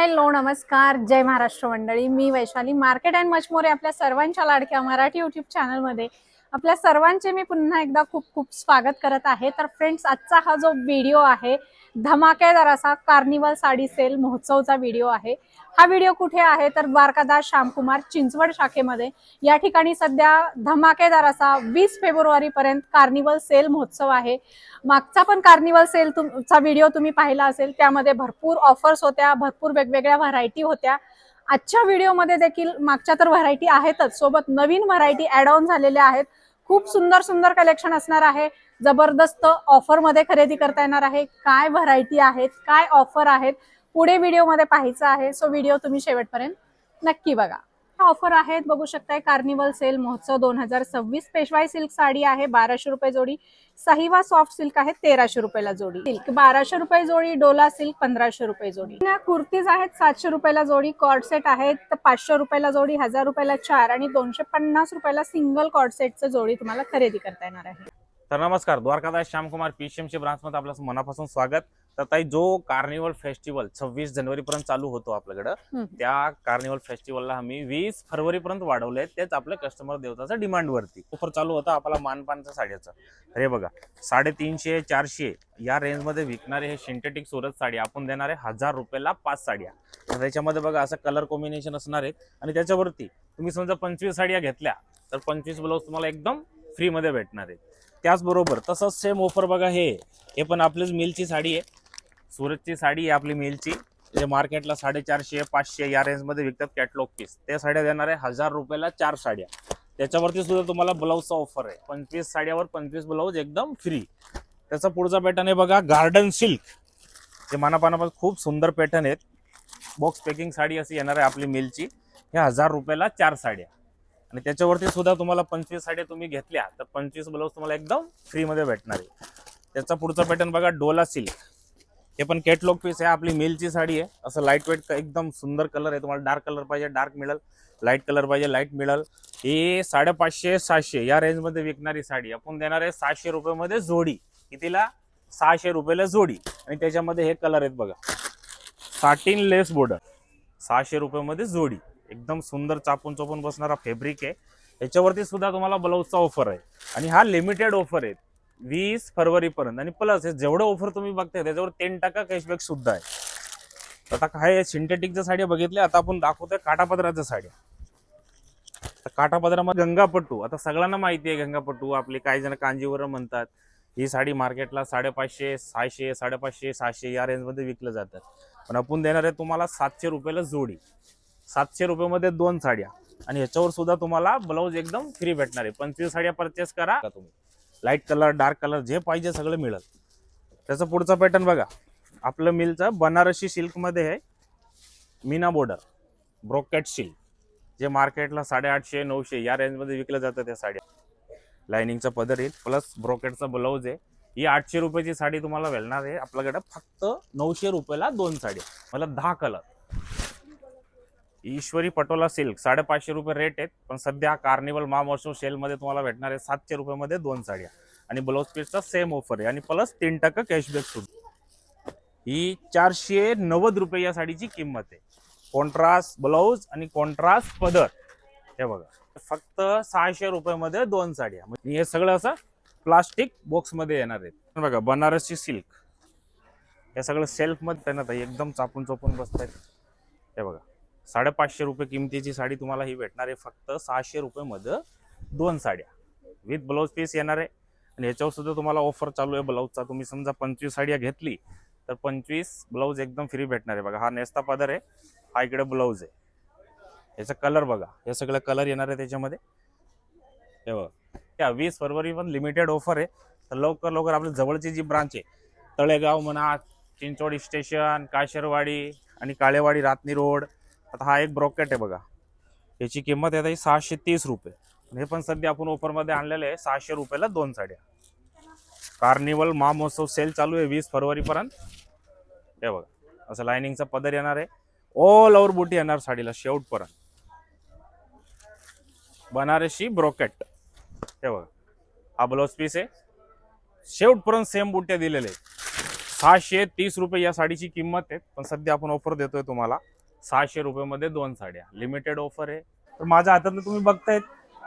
Hello नमस्कार. जय महाराष्ट्र मंडळी. मी Vaishali. Market and much more आपल्या सर्वांच्या लाडक्या मराठी युट्यूब चॅनलमध्ये आपल्या सर्वांचे मी पुन्हा एकदा खूप खूप स्वागत करत आहे. तर फ्रेंड्स आजचा हा जो व्हिडिओ आहे धमाकेदार असा कार्निवल साडी सेल महोत्सवचा व्हिडिओ आहे. हा व्हिडिओ कुठे आहे? तर द्वारकादास श्यामकुमार चिंचवड शाखेमध्ये. या ठिकाणी सध्या धमाकेदार असा वीस फेब्रुवारी पर्यंत कार्निवल सेल महोत्सव आहे. मागचा पण कार्निवल सेल तुमचा व्हिडिओ तुम्ही पाहिला असेल त्यामध्ये भरपूर ऑफर्स होत्या भरपूर वेगवेगळ्या व्हरायटी होत्या. आजच्या व्हिडिओमध्ये देखील मागच्या तर व्हरायटी आहेतच. सोबत नवीन व्हरायटी ऍड ऑन झालेल्या आहेत. खूप सुंदर सुंदर कलेक्शन असणार आहे. जबरदस्त ऑफरमध्ये खरेदी करता येणार आहे. काय व्हरायटी आहेत काय ऑफर आहेत पुढे व्हिडिओमध्ये पाहायचं आहे. सो व्हिडिओ तुम्ही शेवटपर्यंत नक्की बघा. ऑफर आहेत. बघू शकताय कार्निवल सेल महोत्सव दोन हजार सव्वीस. पेशवाई सिल्क साडी आहे बाराशे रुपये जोडी. सहिवा सॉफ्ट सिल्क आहे तेराशे रुपयाला जोडी. सिल्क बाराशे रुपये जोडी डोला सिल्क पंधराशे रुपये जोडी. कुर्तीज आहेत सातशे रुपयाला जोडी. कॉर्ड सेट आहेत तर पाचशे रुपयाला जोडी हजार रुपयाला चार आणि दोनशे पन्नास रुपयाला सिंगल कॉर्ड सेटचं जोडी तुम्हाला खरेदी करता येणार आहे. तर नमस्कार द्वारकादास श्यामकुमार पीसीएमसी ब्रांचमध्ये आपलं मनापासून स्वागत. तर ताई जो कार्निवल फेस्टिवल सव्वीस जानेवारी पर्यंत चालू होतो आपल्याकडं. त्या कार्निवल फेस्टिवलला आम्ही वीस फरवरी पर्यंत वाढवले तेच आपल्या कस्टमर देवताच्या डिमांड वरती. ऑफर चालू होता आपला मानपानच्या साड्याचा. हे बघा साडेतीनशे चारशे या रेंजमध्ये विकणारे हे सिंथेटिक सुरत साडी आपण देणार हजार रुपयाला पाच साड्या. त्याच्यामध्ये बघा असं कलर कॉम्बिनेशन असणार आहे आणि त्याच्यावरती तुम्ही समजा पंचवीस साड्या घेतल्या तर पंचवीस ब्लाऊज तुम्हाला एकदम फ्रीमध्ये भेटणार आहे त्याचबरोबर तसंच सेम ऑफर बघा हे. हे पण आपलीच मिलची साडी आहे. सुरतची साडी आहे आपली मिलची. जे मार्केटला साडेचारशे पाचशे या रेंजमध्ये विकतात कॅटलॉग पीस त्या साड्या देणार आहे हजार रुपयाला चार साड्या. त्याच्यावरती सुद्धा तुम्हाला ब्लाऊजचा ऑफर आहे. पंचवीस साड्यावर पंचवीस ब्लाऊज एकदम फ्री त्याचा पुढचा पॅटर्न आहे बघा गार्डन सिल्क जे मानापानापासून खूप सुंदर पॅटर्न आहेत. बॉक्स पॅकिंग साडी अशी येणार आहे आपली मिलची. हे हजार रुपयाला चार साड्या. आणि त्याच्यावरती सुद्धा तुम्हाला पंचवीस साड्या तुम्ही घेतल्या तर पंचवीस ब्लाऊज तुम्हाला एकदम फ्रीमध्ये भेटणार आहे. त्याचा पुढचा पॅटर्न बघा डोला सिल्क हे पण कॅटलॉग पीस आहे आपली मिलची साडी आहे. असं लाइट वेट एकदम सुंदर कलर आहे. तुम्हाला डार्क कलर पाहिजे डार्क मिळेल. लाइट कलर पाहिजे लाइट मिळेल. ही साडेपाचशे सहाशे या रेंजमध्ये विकणारी साडी आपण देणार आहे सहाशे रुपयामध्ये जोडी. कितीला? सहाशे रुपयाला जोडी. आणि त्याच्यामध्ये हे कलर आहेत बघा. साटीन लेस बॉर्डर सहाशे रुपयामध्ये जोडी. एकदम सुंदर चापून चोपून बसणारा फॅब्रिक आहे. याच्यावरती सुद्धा तुम्हाला ब्लाऊजचा ऑफर आहे. आणि हा लिमिटेड ऑफर आहे. वीस फरवरीपर्यंत. आणि प्लस हे जेवढं ऑफर तुम्ही बघताय त्याच्यावर टेन टक्का कॅशबॅक सुद्धा आहे. आता काय सिंथेटिकच्या साड्या बघितल्या आता आपण दाखवतोय काटापदराच्या साड्या. तर काटापदरामध्ये गंगापट्टू आता सगळ्यांना माहिती आहे गंगापट्टू आपले काही जण कांजीवरम म्हणतात ही साडी मार्केटला साडेपाचशे सहाशे साडेपाचशे सहाशे या रेंजमध्ये विकलं जातात. पण आपण देणार आहे तुम्हाला सातशे रुपयाला जोडी. सातशे रुपयामध्ये दोन साड्या. आणि ह्याच्यावर सुद्धा तुम्हाला ब्लाऊज एकदम फ्री भेटणार आहे. पंचवीस साड्या परचेस करा. का तुम्ही. लाइट कलर डार्क कलर जे पाहिजे सगळं मिळेल. त्याचा पुढचा पॅटर्न बघा. आपलं मिलचं बनारसी सिल्कमध्ये आहे मीना बॉर्डर ब्रोकेट सिल्क जे मार्केटला साडेआठशे नऊशे या रेंजमध्ये विकलं जातं त्या साड्या. लायनिंगचा पदर येईल प्लस ब्रोकेटचा ब्लाऊज आहे. ही आठशे रुपयाची साडी तुम्हाला मिळणार आहे. आपल्याकडे फक्त नऊशे रुपयाला दोन साड्या. मला दहा कलर ईश्वरी पटोला सिल्क. साडेपाचशे रुपये रेट आहेत पण सध्या कार्निवल महामहोत्सव सेलमध्ये तुम्हाला भेटणार आहे सातशे रुपयामध्ये दोन साड्या. आणि ब्लाऊज पीसचा सेम ऑफर आहे. आणि प्लस तीन टक्का कॅशबॅक सुरू ही चारशे नव्वद रुपये या साडीची किंमत आहे. कॉन्ट्रास्ट ब्लाऊज आणि कॉन्ट्रास्ट पदर. हे बघा. फक्त सहाशे रुपयामध्ये दोन साड्या. म्हणजे हे सगळं असं प्लास्टिक बॉक्समध्ये येणार आहेत. बघा बनारसी सिल्क हे सगळं सेल्फमध्ये तैनात आहे. एकदम चापून चोपून बसत आहेत हे बघा. साडेपाचशे रुपये किमतीची साडी तुम्हाला ही भेटणार आहे. फक्त सहाशे रुपयेमध्ये दोन साड्या. विथ ब्लाऊज पीस येणार आहे. आणि याच्यावर सुद्धा तुम्हाला ऑफर चालू आहे ब्लाऊजचा तुम्ही समजा पंचवीस साड्या घेतली तर पंचवीस ब्लाऊज एकदम फ्री भेटणार आहे. बघा हा नेस्ता पदर आहे. हा इकडे ब्लाऊज आहे. याचा कलर बघा. हे सगळं कलर येणार आहे त्याच्यामध्ये. हे बघा. त्या वीस फरवरी पण लिमिटेड ऑफर आहे. तर लवकर लवकर आपल्या जवळची जी ब्रांच आहे तळेगाव म्हणा चिंचोडी स्टेशन काशेरवाडी आणि काळेवाडी रातनी रोड आता हा एक ब्रॉकेट आहे बघा. याची किंमत आहे ही सहाशे तीस रुपये. हे पण सध्या आपण ऑफरमध्ये आणलेले आहे सहाशे रुपयाला दोन साड्या. कार्निवल महामहोत्सव सेल चालू आहे वीस फरवरीपर्यंत हे बघा असं लायनिंगचा पदर येणार आहे. ऑल ओव्हर बुटी येणार साडीला शेवटपर्यंत बनारसी ब्रोकेट. हे बघा हा ब्लाऊज पीस आहे. शेवटपर्यंत सेम बुट्या दिलेले आहेत. सहाशे तीस रुपये या साडीची किंमत आहे पण सध्या आपण ऑफर देतोय तुम्हाला. सहाशे रुपयामध्ये दोन साड्या. लिमिटेड ऑफर आहे. तर माझ्या हातातलं तुम्ही बघतायत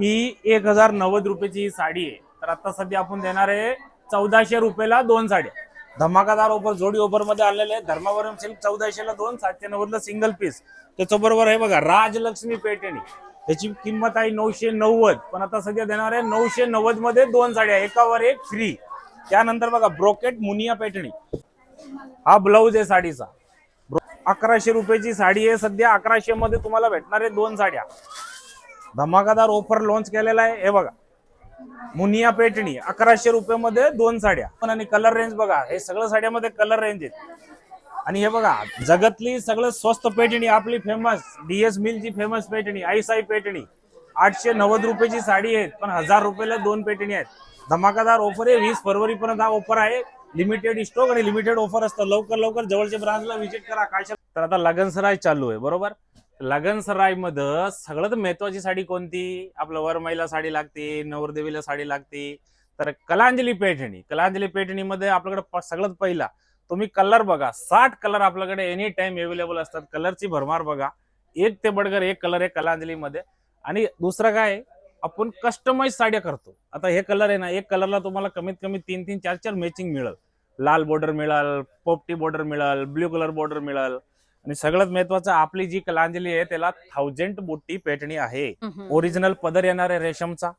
ही एक हजार नव्वद रुपयाची ही साडी आहे. तर आता सध्या आपण देणार आहे चौदाशे रुपयाला दोन साड्या. धमाकादार ऑफर जोडी ऑफरमध्ये आलेले आहे धर्मावरम सिल्क चौदाशेला दोन सातशे नव्वदला सिंगल पीस त्याच्याबरोबर आहे बघा राजलक्ष्मी पेटणी. त्याची किंमत आहे नऊशे नव्वद. पण आता सध्या देणार आहे नऊशे नव्वदमध्ये दोन साड्या एकावर एक फ्री त्यानंतर बघा ब्रोकेट मुनिया पेटणी. हा ब्लाऊज आहे साडीचा. अकराशे रुपयाची साडी आहे. सध्या अकराशे मध्ये तुम्हाला भेटणार आहे दोन साड्या. धमाकादार ऑफर लॉन्च केलेला आहे. हे बघा. मुनिया पेटणी अकराशे रुपये मध्ये दोन साड्या. पण आणि कलर रेंज बघा. हे सगळं साड्यामध्ये कलर रेंज आहेत. आणि हे बघा जगातली सगळं स्वस्त पेटणी आपली फेमस डीएस मिलची फेमस पेटणी आईसाई पेटणी. आठशे नव्वद रुपयाची साडी आहेत पण हजार रुपयाला दोन पेटणी आहेत. धमाकादार ऑफर आहे. वीस फरवरी पर्यंत हा ऑफर आहे. लिमिटेड स्टॉक आणि लिमिटेड ऑफर असतं. लवकर लवकर जवळच्या ब्रांचला व्हिजिट करा. काय तर आता लगनसराय चालू आहे बरोबर? लगनसरायमध्ये सगळ्यात महत्वाची साडी कोणती? आपलं वरमाईला साडी लागते नवरदेवीला साडी लागते. तर कलांजली पैठणी कलांजली पैठणीमध्ये आपल्याकडे सगळ्यात पहिला तुम्ही कलर बघा. साठ कलर आपल्याकडे एनी टाइम अवेलेबल असतात. कलरची भरमार बघा. एक ते बडगर एक कलर आहे कलांजलीमध्ये. आणि दुसरं काय आपण कस्टमाइज साड्या करतो. आता हे कलर आहे ना एक कलरला तुम्हाला कमीत कमी तीन तीन चार चार मॅचिंग मिळेल. लाल बॉर्डर मिळेल पोपटी बॉर्डर मिळेल ब्ल्यू कलर बॉर्डर मिळेल. आणि सगळ्यात महत्वाचं आपली जी कलांजली आहे त्याला थाउजंड बुट्टी पेटणी आहे. ओरिजिनल पदर येणार आहे रेशमचा.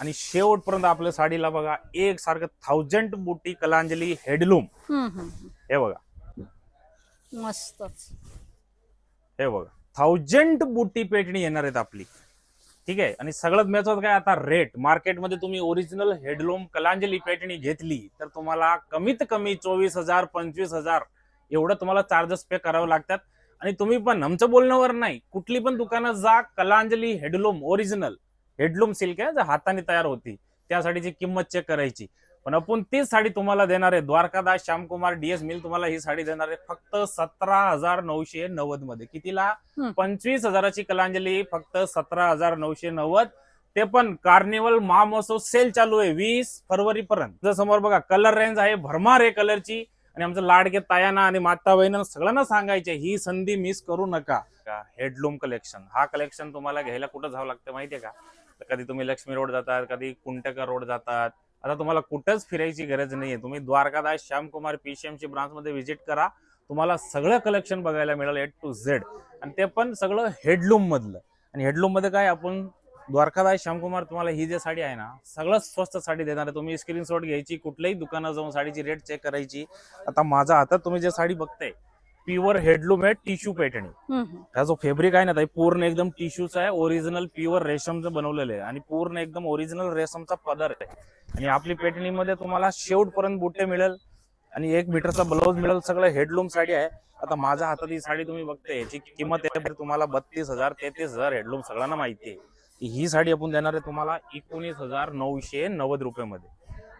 आणि शेवटपर्यंत आपल्या साडीला बघा एक सारखं थाउजंड बुट्टी कलांजली हेडलूम हे बघा. मस्तच. हे बघा. थाउजंड बुट्टी पेटणी येणार आहेत आपली. ठीक आहे? आणि सगळ्यात महत्वाचं काय आता रेट मार्केटमध्ये तुम्ही ओरिजिनल हेडलूम कलांजली पेटणी घेतली तर तुम्हाला कमीत कमी चोवीस हजार पंचवीस हजार एवढं तुम्हाला चार्जेस पे करावं लागतात. आणि तुम्ही पण आमचं बोलण्यावर नाही. कुठली पण दुकानात जा कलांजली हेडलूम ओरिजिनल हेडलूम सिल्क आहे जे हाताने तयार होती. त्या साडीची किंमत चेक करायची. पण आपण तीच साडी तुम्हाला देणार आहे. द्वारकादास श्यामकुमार डीएस मिल तुम्हाला ही साडी देणार आहे. फक्त सतरा हजार नऊशे नव्वदमध्ये. कितीला. पंचवीस हजाराची कलांजली फक्त सतरा हजार नऊशे नव्वद. ते पण कार्निवल महामहोत्सव सेल चालू आहे वीस फरवरी पर्यंत जर समोर बघा कलर रेंज आहे भरमार आहे कलरची आणि आमचं लाडके तायाना आणि माता बहिणीनं सगळ्यांना सांगायचे ही संधी मिस करू नका. हेडलूम कलेक्शन हा कलेक्शन तुम्हाला घ्यायला कुठं जावं लागतं माहितीये का? तर कधी तुम्ही लक्ष्मी रोड जातात कधी कुंटकर रोड जातात. आता तुम्हाला कुठंच फिरायची गरज नाहीये. तुम्ही द्वारकादास श्यामकुमार पीसीएमची ब्रांच मध्ये व्हिजिट करा. तुम्हाला सगळं कलेक्शन बघायला मिळेल ए टू झेड आणि ते पण सगळं हेडलूम मधलं. आणि हेडलूममध्ये काय आपण द्वारकादास श्यामकुमार तुम्हाला ही जी साडी आहे ना सगळं स्वस्त साडी देणार आहे. तुम्ही स्क्रीनशॉट घ्यायची कुठल्याही दुकानात जाऊन साडीची रेट चेक करायची. आता माझ्या हातात तुम्ही जे साडी बघताय प्युअर हेडलूम आहे टिश्यू पैठणी हा जो फॅब्रिक आहे ना ताई पूर्ण एकदम टिश्यूच आहे ओरिजिनल प्युअर रेशमचं बनवलेलं आहे. आणि पूर्ण एकदम ओरिजिनल रेशमचा पदर आहे. आणि आपली पेटणीमध्ये तुम्हाला शेवटपर्यंत बुट्टे मिळेल. आणि एक मीटरचा ब्लाऊज मिळेल सगळं हेडलूम साडी आहे. आता माझ्या हातात ही साडी तुम्ही बघते याची किंमत आहे तुम्हाला बत्तीस हजार तेहतीस हजार हेडलूम सगळ्यांना माहिती आहे. ही साडी आपण देणार आहे तुम्हाला एकोणीस हजार नऊशे नव्वद रुपयामध्ये.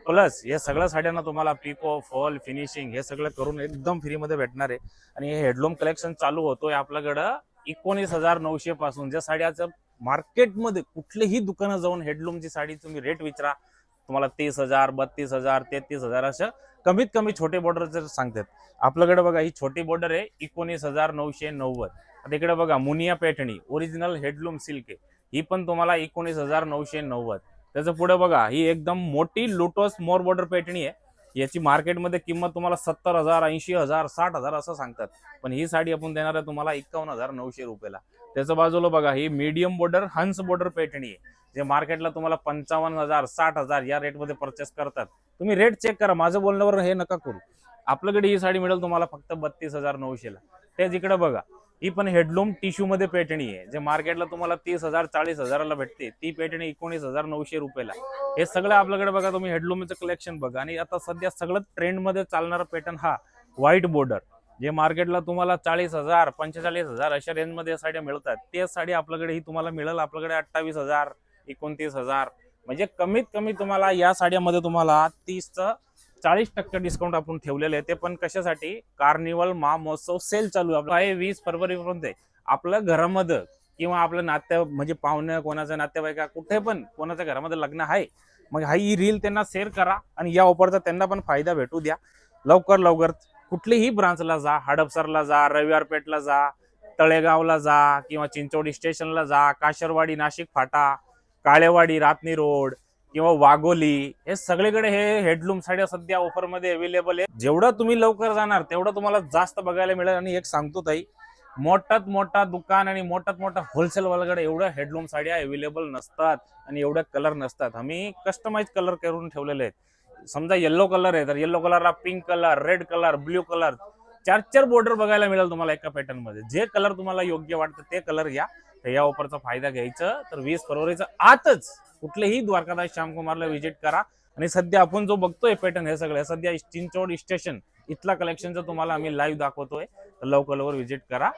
प्लस या सगळ्या साड्यांना तुम्हाला पिको फॉल फिनिशिंग हे सगळं करून एकदम फ्रीमध्ये भेटणार आहे. आणि हे हेडलूम कलेक्शन चालू होतोय आपल्याकडं एकोणीस हजार नऊशे पासून. ज्या साड्याचं मार्केटमध्ये कुठलेही दुकानं जाऊन हेडलूमची साडी तुम्ही रेट विचारा. तुम्हाला तीस हजार बत्तीस हजार तेहतीस हजार असं कमीत कमी छोटे बॉर्डर जर सांगतात. आपल्याकडे बघा ही छोटी बॉर्डर आहे एकोणीस हजार नऊशे नव्वद. आता इकडे बघा Muniya Paithani original handloom silk आहे. ही पण तुम्हाला एकोणीस हजार नऊशे नव्वद. त्याचं पुढे बघा ही एकदम मोठी लोटस मोर बॉर्डर पेटणी आहे. याची मार्केटमध्ये किंमत तुम्हाला सत्तर हजार ऐंशी हजार साठ हजार असं सांगतात. पण ही साडी आपण देणार आहे तुम्हाला एकावन्न हजार नऊशे रुपयाला. त्याच्या बाजूला बघा ही मीडियम बॉर्डर हंस बॉर्डर पेटणी आहे. जे मार्केटला तुम्हाला पंचावन्न हजार साठ हजार या रेटमध्ये परचेस करतात. तुम्ही रेट चेक करा माझं बोलण्यावर हे नका करू. आपल्याकडे ही साडी मिळेल तुम्हाला फक्त बत्तीस हजार नऊशेला. तेच इकडे बघा ही पण हेडलूम टिश्यूमध्ये पेटणी आहे. जे मार्केटला तुम्हाला तीस हजार चाळीस हजाराला भेटते ती पेटणी एकोणीस हजार नऊशे रुपयाला. हे सगळं आपल्याकडे बघा तुम्ही हेडलूमचं कलेक्शन बघा. आणि आता सध्या सगळं ट्रेंडमध्ये चालणारा पॅटर्न हा व्हाईट बॉर्डर जे मार्केटला तुम्हाला चाळीस हजार पंचेचाळीस हजार अशा रेंजमध्ये साड्या मिळतात. त्या साडी आपल्याकडे ही तुम्हाला मिळेल. आपल्याकडे अठ्ठावीस हजार एकोणतीस हजार. म्हणजे कमीत कमी तुम्हाला या साड्यामध्ये तुम्हाला तीसचं चाळीस टक्के डिस्काउंट आपण ठेवलेले आहे. ते पण कशासाठी? कार्निवल महामहोत्सव सेल चालू आहे. आपला आहे वीस फरवरीपर्यंत आहे. आपल्या घरामध्ये किंवा आपलं नात्या म्हणजे पाहुणं कोणाचं नातेवाईका कुठे पण कोणाच्या घरामध्ये लग्न आहे मग हा ही रील त्यांना शेअर करा आणि या ऑफरचा त्यांना पण फायदा भेटू द्या. लवकर लवकर कुठलीही ब्रांचला जा हडपसरला जा रविवार पेठला जा तळेगावला जा किंवा चिंचोडी स्टेशनला जा काशरवाडी नाशिक फाटा काळेवाडी रातनी रोड किंवा वागोली हे सगळीकडे हे हेडलूम साड्या सध्या ऑफरमध्ये अवेलेबल आहे जेवढं तुम्ही लवकर जाणार तेवढं तुम्हाला जास्त बघायला मिळेल. आणि एक सांगतो ताई मोठात मोठा दुकान आणि मोठात मोठा होलसेल वाल्याकडे एवढ्या हेडलूम साड्या अवेलेबल नसतात आणि एवढ्या कलर नसतात. आम्ही कस्टमाइज कलर करून ठेवलेले आहेत. समजा येल्लो कलर आहे तर yellow कलरला pink colour red colour blue colour चार चार बॉर्डर बघायला मिळेल तुम्हाला एका पॅटर्नमध्ये. जे कलर तुम्हाला योग्य वाटतं ते कलर घ्या तर या ऑफरचा फायदा घ्यायचा. तर वीस फरवरीचा आतच कुठलेही द्वारकादास श्यामकुमारला व्हिजिट करा. आणि सध्या आपण जो बघतोय पॅटर्न हे सगळं सध्या चिंचोड स्टेशन इथला कलेक्शनचं तुम्हाला आम्ही लाईव्ह दाखवतोय तर लवकर लवकर व्हिजिट करा.